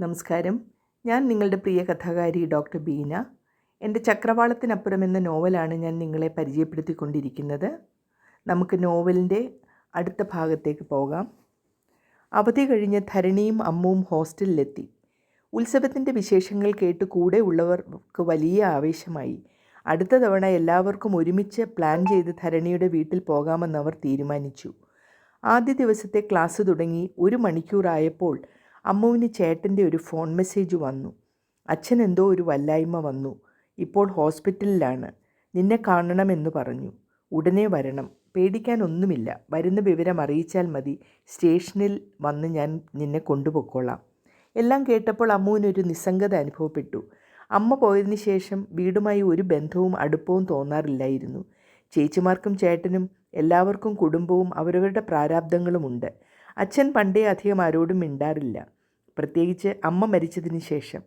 നമസ്കാരം. ഞാൻ നിങ്ങളുടെ പ്രിയ കഥാകാരി ഡോക്ടർ ബീന. എന്റെ ചക്രവാളത്തിനപ്പുറം എന്ന നോവലാണ് ഞാൻ നിങ്ങളെ പരിചയപ്പെടുത്തിക്കൊണ്ടിരിക്കുന്നത്. നമുക്ക് നോവലിന്റെ അടുത്ത ഭാഗത്തേക്ക് പോകാം. അവധി കഴിഞ്ഞ് ധരണിയും അമ്മുവും ഹോസ്റ്റലിലെത്തി. ഉത്സവത്തിന്റെ വിശേഷങ്ങൾ കേട്ട് കൂടെ ഉള്ളവർക്ക് വലിയ ആവേശമായി. അടുത്ത തവണ എല്ലാവർക്കും ഒരുമിച്ച് പ്ലാൻ ചെയ്ത് ധരണിയുടെ വീട്ടിൽ പോകാമെന്ന് അവർ തീരുമാനിച്ചു. ആദ്യ ദിവസത്തെ ക്ലാസ് തുടങ്ങി ഒരു മണിക്കൂറായപ്പോൾ അമ്മുവിന് ചേട്ടന്റെ ഒരു ഫോൺ മെസ്സേജ് വന്നു. അച്ഛൻ എന്തോ ഒരു വല്ലായ്മ വന്നു. ഇപ്പോൾ ഹോസ്പിറ്റലിലാണ്. നിന്നെ കാണണമെന്ന് പറഞ്ഞു. ഉടനെ വരണം. പേടിക്കാനൊന്നുമില്ല വരുന്ന വിവരം അറിയിച്ചാൽ മതി. സ്റ്റേഷനിൽ വന്ന് ഞാൻ നിന്നെ കൊണ്ടുപോയിക്കോളാം. എല്ലാം കേട്ടപ്പോൾ അമ്മുവിനൊരു നിസ്സംഗത അനുഭവപ്പെട്ടു. അമ്മ പോയതിന് ശേഷം വീടുമായി ഒരു ബന്ധവും അടുപ്പവും തോന്നാറില്ലായിരുന്നു. ചേച്ചിമാർക്കും ചേട്ടനും എല്ലാവർക്കും കുടുംബവും അവരവരുടെ പ്രാരാബ്ദങ്ങളുമുണ്ട്. അച്ഛൻ പണ്ടേ അധികം ആരോടും മിണ്ടാറില്ല. പ്രത്യേകിച്ച് അമ്മ മരിച്ചതിന് ശേഷം.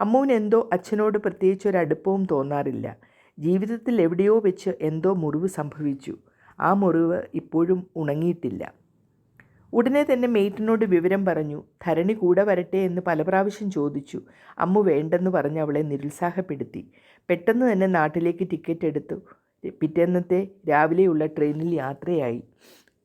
അമ്മുവിന് എന്തോ അച്ഛനോട് പ്രത്യേകിച്ച് ഒരു അടുപ്പവും തോന്നാറില്ല. ജീവിതത്തിൽ എവിടെയോ വെച്ച് എന്തോ മുറിവ് സംഭവിച്ചു. ആ മുറിവ് ഇപ്പോഴും ഉണങ്ങിയിട്ടില്ല. ഉടനെ തന്നെ മെയ്റ്റിനോട് വിവരം പറഞ്ഞു ധരണി കൂടെ വരട്ടെ എന്ന് പല പ്രാവശ്യം ചോദിച്ചു. അമ്മു വേണ്ടെന്ന് പറഞ്ഞ് അവളെ നിരുത്സാഹപ്പെടുത്തി. പെട്ടെന്ന് തന്നെ നാട്ടിലേക്ക് ടിക്കറ്റ് എടുത്തു. പിറ്റേന്നത്തെ രാവിലെയുള്ള ട്രെയിനിൽ യാത്രയായി.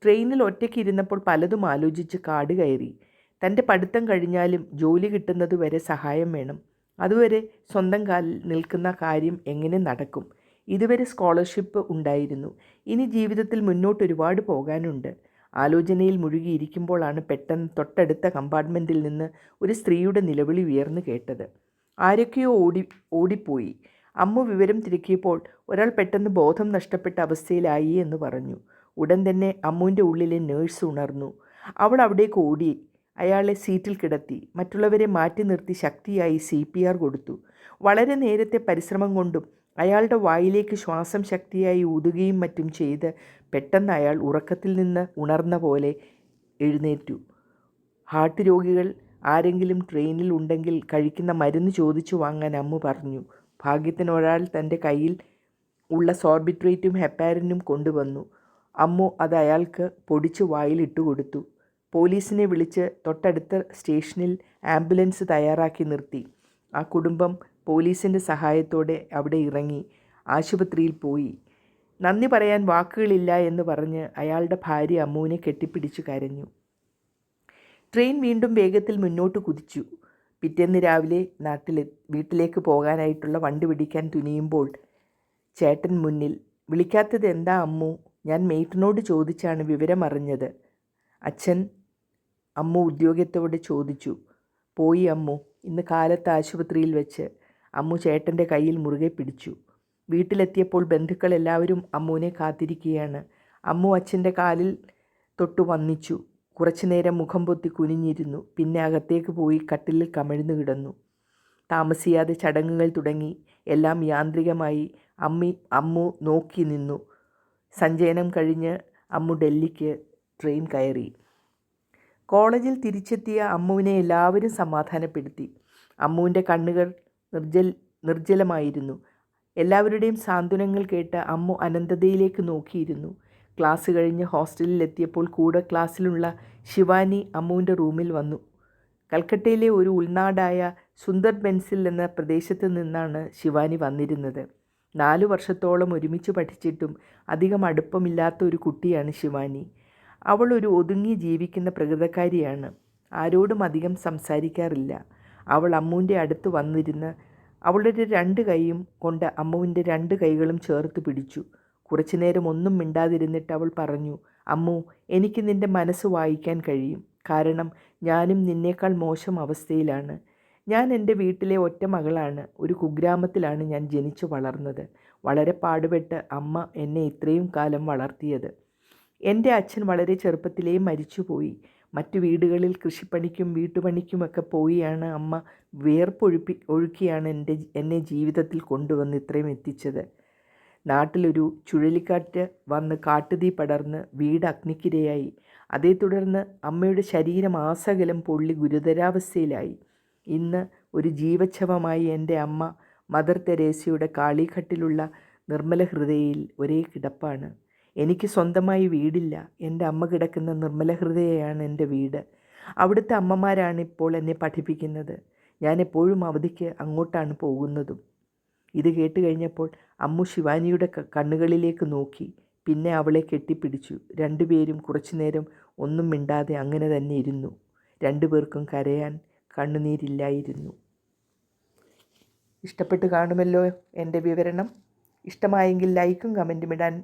ട്രെയിനിൽ ഒറ്റയ്ക്ക് ഇരുന്നപ്പോൾ പലതും ആലോചിച്ച് കാട് കയറി. തന്റെ പഠിത്തം കഴിഞ്ഞാലും ജോലി കിട്ടുന്നതുവരെ സഹായം വേണം. അതുവരെ സ്വന്തം കാലിൽ നിൽക്കുന്ന കാര്യം എങ്ങനെ നടക്കും? ഇതുവരെ സ്കോളർഷിപ്പ് ഉണ്ടായിരുന്നു. ഇനി ജീവിതത്തിൽ മുന്നോട്ട് ഒരുപാട് പോകാനുണ്ട്. ആലോചനയിൽ മുഴുകിയിരിക്കുമ്പോഴാണ് പെട്ടെന്ന് തൊട്ടടുത്ത കമ്പാർട്ട്മെന്റിൽ നിന്ന് ഒരു സ്ത്രീയുടെ നിലവിളി ഉയർന്നു കേട്ടത്. ആരൊക്കെയോ ഓടി ഓടിപ്പോയി. അമ്മ വിവരം തിരക്കിയപ്പോൾ ഒരാൾ പെട്ടെന്ന് ബോധം നഷ്ടപ്പെട്ട അവസ്ഥയിലായി എന്ന് പറഞ്ഞു. ഉടൻ തന്നെ അമ്മുവിന്റെ ഉള്ളിലെ നേഴ്സ് ഉണർന്നു. അവൾ അവിടേക്ക് ഓടി. അയാളെ സീറ്റിൽ കിടത്തി. മറ്റുള്ളവരെ മാറ്റി നിർത്തി ശക്തിയായി സി പി ആർ കൊടുത്തു. വളരെ നേരത്തെ പരിശ്രമം കൊണ്ടും അയാളുടെ വായിലേക്ക് ശ്വാസം ശക്തിയായി ഊതുകയും മറ്റും ചെയ്ത് പെട്ടെന്ന് അയാൾ ഉറക്കത്തിൽ നിന്ന് ഉണർന്ന പോലെ എഴുന്നേറ്റു. ഹാർട്ട് രോഗികൾ ആരെങ്കിലും ട്രെയിനിൽ ഉണ്ടെങ്കിൽ കഴിക്കുന്ന മരുന്ന് ചോദിച്ചു വാങ്ങാൻ അമ്മ പറഞ്ഞു. ഭാഗ്യത്തിന് ഒരാൾ തന്റെ കയ്യിൽ ഉള്ള സോർബിട്രേറ്റും ഹെപ്പാരിനും കൊണ്ടുവന്നു. അമ്മു അത് അയാൾക്ക് പൊടിച്ച് വായിലിട്ട് കൊടുത്തു. പോലീസിനെ വിളിച്ച് തൊട്ടടുത്ത സ്റ്റേഷനിൽ ആംബുലൻസ് തയ്യാറാക്കി നിർത്തി. ആ കുടുംബം പോലീസിന്റെ സഹായത്തോടെ അവിടെ ഇറങ്ങി ആശുപത്രിയിൽ പോയി. നന്ദി പറയാൻ വാക്കുകളില്ല എന്ന് പറഞ്ഞ് അയാളുടെ ഭാര്യ അമ്മുവിനെ കെട്ടിപ്പിടിച്ചു കരഞ്ഞു. ട്രെയിൻ വീണ്ടും വേഗത്തിൽ മുന്നോട്ട് കുതിച്ചു. പിറ്റേന്ന് രാവിലെ നാട്ടിലെ വീട്ടിലേക്ക് പോകാനായിട്ടുള്ള വണ്ടി പിടിക്കാൻ തുനിയുമ്പോൾ ചേട്ടൻ മുന്നിൽ വിളിക്കാത്തത് എന്താ അമ്മു? ഞാൻ മെയ്റ്റിനോട് ചോദിച്ചാണ് വിവരം അറിഞ്ഞത് അച്ഛൻ അമ്മു ഉദ്യോഗത്തോടെ ചോദിച്ചു പോയി അമ്മു ഇന്ന് കാലത്ത് ആശുപത്രിയിൽ വെച്ച്. അമ്മു ചേട്ടന്റെ കയ്യിൽ മുറുകെ പിടിച്ചു. വീട്ടിലെത്തിയപ്പോൾ ബന്ധുക്കൾ എല്ലാവരും അമ്മുവിനെ കാത്തിരിക്കുകയാണ്. അമ്മു അച്ഛന്റെ കാലിൽ തൊട്ടു വന്നിച്ചു. കുറച്ചു നേരം മുഖം പൊത്തി കുനിഞ്ഞിരുന്നു. പിന്നെ അകത്തേക്ക് പോയി കട്ടിലിൽ കമിഴ്ന്നു കിടന്നു. താമസിയാതെ ചടങ്ങുകൾ തുടങ്ങി. എല്ലാം യാന്ത്രികമായി അമ്മി അമ്മു നോക്കി നിന്നു. സഞ്ചയനം കഴിഞ്ഞ് അമ്മു ഡൽഹിക്ക് ട്രെയിൻ കയറി. കോളേജിൽ തിരിച്ചെത്തിയ അമ്മുവിനെ എല്ലാവരും സമാധാനപ്പെടുത്തി. അമ്മുവിന്റെ കണ്ണുകൾ നിർജൽ നിർജലമായിരുന്നു. എല്ലാവരുടെയും സാന്ത്വനങ്ങൾ കേട്ട് അമ്മു അനന്തതയിലേക്ക് നോക്കിയിരുന്നു. ക്ലാസ് കഴിഞ്ഞ് ഹോസ്റ്റലിൽ എത്തിയപ്പോൾ കൂടെ ക്ലാസ്സിലുള്ള ശിവാനി അമ്മുവിന്റെ റൂമിൽ വന്നു. കൽക്കട്ടയിലെ ഒരു ഉൾനാടായ സുന്ദർ ബെൻസിൽ എന്ന പ്രദേശത്ത് നിന്നാണ് ശിവാനി വന്നിരുന്നത്. നാലു വർഷത്തോളം ഒരുമിച്ച് പഠിച്ചിട്ടും അധികം അടുപ്പമില്ലാത്ത ഒരു കുട്ടിയാണ് ശിവാനി. അവൾ ഒരു ഒതുങ്ങി ജീവിക്കുന്ന പ്രകൃതക്കാരിയാണ്. ആരോടും അധികം സംസാരിക്കാറില്ല. അവൾ അമ്മുവിന്റെ അടുത്ത് വന്നിരുന്ന് അവളുടെ രണ്ട് കൈയും കൊണ്ട് അമ്മുവിന്റെ രണ്ട് കൈകളും ചേർത്ത് പിടിച്ചു. കുറച്ചുനേരം ഒന്നും മിണ്ടാതിരുന്നിട്ട് അവൾ പറഞ്ഞു അമ്മു എനിക്ക് നിന്റെ മനസ്സ് വായിക്കാൻ കഴിയും. കാരണം ഞാനും നിന്നേക്കാൾ മോശം അവസ്ഥയിലാണ്. ഞാൻ എന്റെ വീട്ടിലെ ഒറ്റ മകളാണ്. ഒരു കുഗ്രാമത്തിലാണ് ഞാൻ ജനിച്ചു വളർന്നത്. വളരെ പാടുപെട്ട് അമ്മ എന്നെ ഇത്രയും കാലം വളർത്തിയത്. എന്റെ അച്ഛൻ വളരെ ചെറുപ്പത്തിലേ മരിച്ചുപോയി. മറ്റു വീടുകളിൽ കൃഷിപ്പണിക്കും വീട്ടുപണിക്കുമൊക്കെ പോയിയാണ് അമ്മ വേർപ്പൊഴുപ്പി ഒഴുക്കിയാണ് എന്റെ എന്നെ ജീവിതത്തിൽ കൊണ്ടുവന്ന് ഇത്രയും എത്തിച്ചത്. നാട്ടിലൊരു ചുഴലിക്കാറ്റ് വന്ന് കാട്ടുതീ പടർന്ന് വീട് അഗ്നിക്കിരയായി. അതേ തുടർന്ന് അമ്മയുടെ ശരീരം ആസകലം പൊള്ളി ഗുരുതരാവസ്ഥയിലായി. ഇന്ന് ഒരു ജീവച്ഛവമായി എന്റെ അമ്മ മദർ തെരേസയുടെ കാളിഘട്ടിലുള്ള നിർമ്മല ഹൃദയയിൽ ഒരേ കിടപ്പാണ്. എനിക്ക് സ്വന്തമായി വീടില്ല. എന്റെ അമ്മ കിടക്കുന്ന നിർമ്മല ഹൃദയയാണ് എന്റെ വീട്. അവിടുത്തെ അമ്മമാരാണ് ഇപ്പോൾ എന്നെ പഠിപ്പിക്കുന്നത്. ഞാൻ എപ്പോഴും അവധിക്ക് അങ്ങോട്ടാണ് പോകുന്നതും. ഇത് കേട്ട് കഴിഞ്ഞപ്പോൾ അമ്മു ശിവാനിയുടെ കണ്ണുകളിലേക്ക് നോക്കി. പിന്നെ അവളെ കെട്ടിപ്പിടിച്ചു. രണ്ടുപേരും കുറച്ചുനേരം ഒന്നും മിണ്ടാതെ അങ്ങനെ തന്നെ ഇരുന്നു. രണ്ടുപേർക്കും കരയാൻ കണ്ണുനീരില്ലായിരുന്നു. ഇഷ്ടപ്പെട്ട് കാണുമല്ലോ എന്റെ വിവരണം. ഇഷ്ടമായെങ്കിൽ ലൈക്കും കമന്റും ഇടാൻ